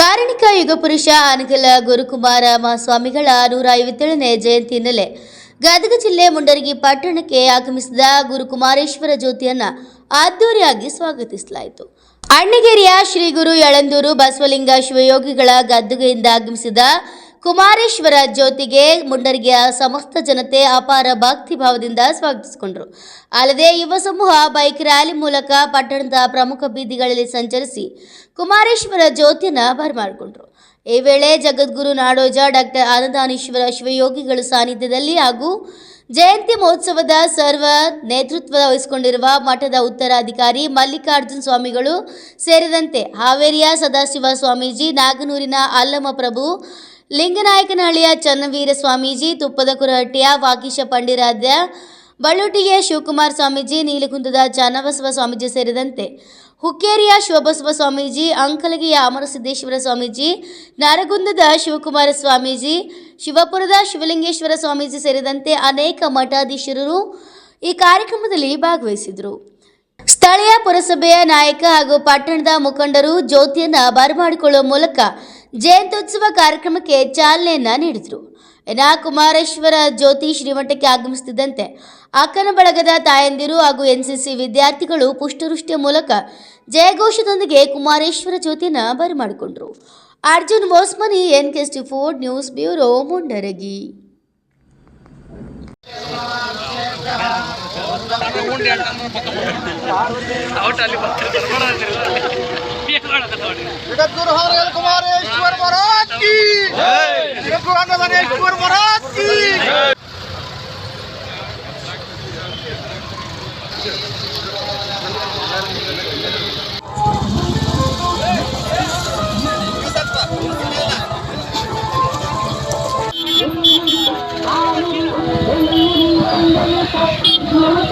ಕಾರಣಿಕ ಯುಗಪುರುಷ ಅನಗಲ ಗುರುಕುಮಾರ ಮಹಾಸ್ವಾಮಿಗಳ ನೂರ ಐವತ್ತೇಳನೇ ಜಯಂತಿ ಹಿನ್ನೆಲೆ ಗದಗ ಜಿಲ್ಲೆ ಮುಂಡರಗಿ ಪಟ್ಟಣಕ್ಕೆ ಆಗಮಿಸಿದ ಗುರುಕುಮಾರೇಶ್ವರ ಜ್ಯೋತಿಯನ್ನ ಅದ್ದೂರಿಯಾಗಿ ಸ್ವಾಗತಿಸಲಾಯಿತು. ಅಣ್ಣಗೇರಿಯ ಶ್ರೀ ಗುರು ಯಳಂದೂರು ಬಸವಲಿಂಗ ಶಿವಯೋಗಿಗಳ ಗದ್ದುಗೆಯಿಂದ ಆಗಮಿಸಿದ ಕುಮಾರೇಶ್ವರ ಜ್ಯೋತಿಗೆ ಮುಂಡರಿಗೆಯ ಸಮಸ್ತ ಜನತೆ ಅಪಾರ ಭಕ್ತಿ ಭಾವದಿಂದ ಸ್ವಾಗತಿಸಿಕೊಂಡರು. ಅಲ್ಲದೆ ಯುವ ಸಮೂಹ ಬೈಕ್ ರ್ಯಾಲಿ ಮೂಲಕ ಪಟ್ಟಣದ ಪ್ರಮುಖ ಬೀದಿಗಳಲ್ಲಿ ಸಂಚರಿಸಿ ಕುಮಾರೇಶ್ವರ ಜ್ಯೋತಿಯನ್ನ ಬರಮಾಡಿಕೊಂಡರು ಈ ವೇಳೆ ಜಗದ್ಗುರು ನಾಡೋಜ ಡಾಕ್ಟರ್ ಆನಂದಾನೇಶ್ವರ ಶಿವಯೋಗಿಗಳ ಸಾನ್ನಿಧ್ಯದಲ್ಲಿ ಹಾಗೂ ಜಯಂತಿ ಮಹೋತ್ಸವದ ಸರ್ವ ನೇತೃತ್ವ ವಹಿಸಿಕೊಂಡಿರುವ ಮಠದ ಉತ್ತರಾಧಿಕಾರಿ ಮಲ್ಲಿಕಾರ್ಜುನ ಸ್ವಾಮಿಗಳು ಸೇರಿದಂತೆ ಹಾವೇರಿಯ ಸದಾಶಿವ ಸ್ವಾಮೀಜಿ ನಾಗನೂರಿನ ಅಲ್ಲಮ್ಮ ಪ್ರಭು ಲಿಂಗನಾಯಕನಹಳ್ಳಿಯ ಚನ್ನವೀರ ಸ್ವಾಮೀಜಿ, ತುಪ್ಪದ ಕುರಹಟ್ಟಿಯ ವಾಗೀಶ ಪಂಡಿರಾಧ್ಯ ಬಳ್ಳುಟಿಗೆ ಶಿವಕುಮಾರ್ ಸ್ವಾಮೀಜಿ, ನೀಲಗುಂದದ ಚನ್ನಬಸವ ಸ್ವಾಮೀಜಿ ಸೇರಿದಂತೆ ಹುಕ್ಕೇರಿಯ ಶಿವಬಸವ ಸ್ವಾಮೀಜಿ, ಅಂಕಲಗಿಯ ಅಮರಸಿದ್ದೇಶ್ವರ ಸ್ವಾಮೀಜಿ, ನರಗುಂದದ ಶಿವಕುಮಾರ ಸ್ವಾಮೀಜಿ, ಶಿವಪುರದ ಶಿವಲಿಂಗೇಶ್ವರ ಸ್ವಾಮೀಜಿ ಸೇರಿದಂತೆ ಅನೇಕ ಮಠಾಧೀಶರು ಈ ಕಾರ್ಯಕ್ರಮದಲ್ಲಿ ಭಾಗವಹಿಸಿದರು. ಸ್ಥಳೀಯ ಪುರಸಭೆಯ ನಾಯಕ ಹಾಗೂ ಪಟ್ಟಣದ ಮುಖಂಡರು ಜ್ಯೋತಿಯನ್ನು ಬರಮಾಡಿಕೊಳ್ಳುವ ಮೂಲಕ ಜಯಂತ್ಯುತ್ಸವ ಕಾರ್ಯಕ್ರಮಕ್ಕೆ ಚಾಲನೆಯನ್ನ ನೀಡಿದರು. ಎನ ಕುಮಾರೇಶ್ವರ ಜ್ಯೋತಿ ಶ್ರೀಮಠಕ್ಕೆ ಆಗಮಿಸುತ್ತಿದ್ದಂತೆ ಅಕ್ಕನ ಬಳಗದ ತಾಯಂದಿರು ಹಾಗೂ ಎನ್ಸಿಸಿ ವಿದ್ಯಾರ್ಥಿಗಳು ಪುಷ್ಟವೃಷ್ಟಿಯ ಮೂಲಕ ಜಯಘೋಷದೊಂದಿಗೆ ಕುಮಾರೇಶ್ವರ ಜ್ಯೋತಿಯನ್ನು ಬರಮಾಡಿಕೊಂಡರು Arjun Mosmani N K Ford news bureau Mundaragi. Out Akbar Maharaj কি? Oh,